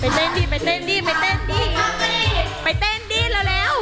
ไปเต้นดิไปเต้นดิไปเต้นดิไปเต้นดิแล้วแล้ว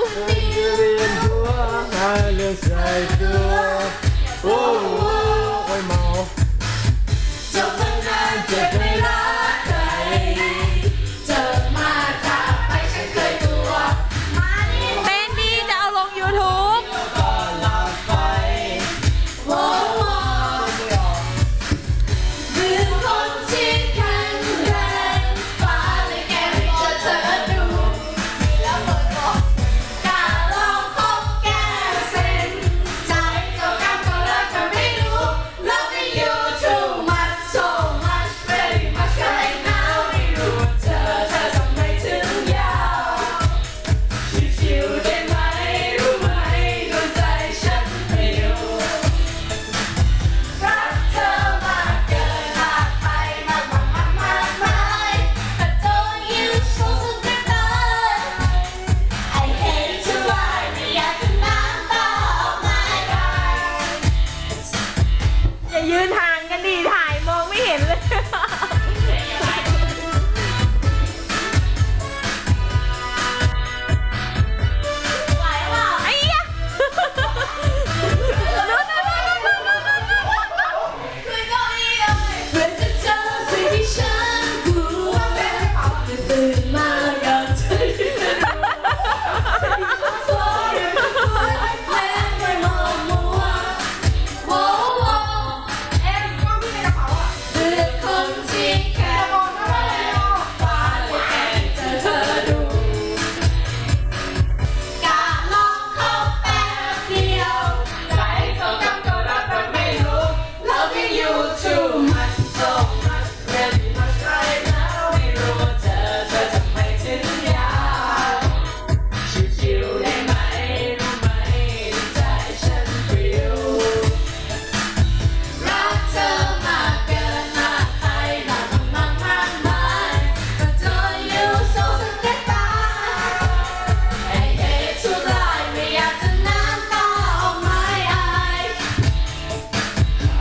กันดีถ่ายมองไม่เห็นเลย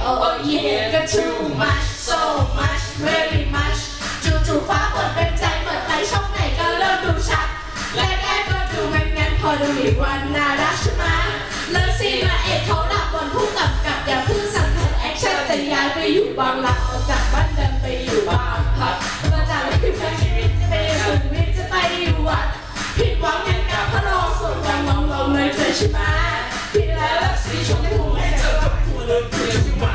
oh yeah ก็ too much so much very much จู่ๆฟ้าเปิดเป็นใจเปิดไฟช่องไหนก็เริ่มดูชัดแรกๆก็ดูงันงันพอดูอีกวันน่ารักใช่ไหมเลิศซีมาเอกเขาหลับบนผู้กับกับอย่าเพิ่งสั่งถูกแอคชั่นจะย้ายไปอยู่บางหลักออกจากบ้านเดิมไปอยู่บางพัดมื่าจากไม่ถึงชีวิตจะไปอยู่วิทจะไปอยู่วัดผิดหวังยังกลับพระรองส่วนวันมองลงเลยเจอใช่ไหมที่แล้วเลิกซีชมพูไม่เจอกับผู้เลิกเพื่อนที่ม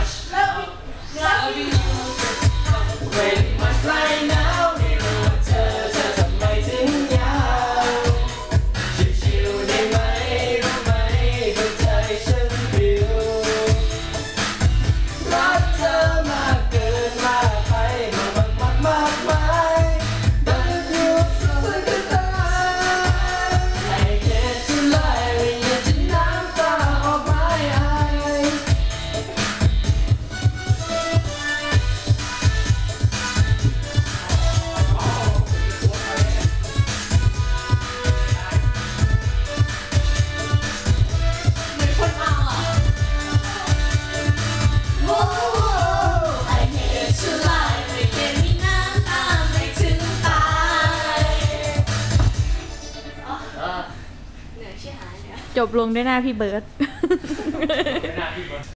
จบลงด้วยหน้าพี่เบิร์ต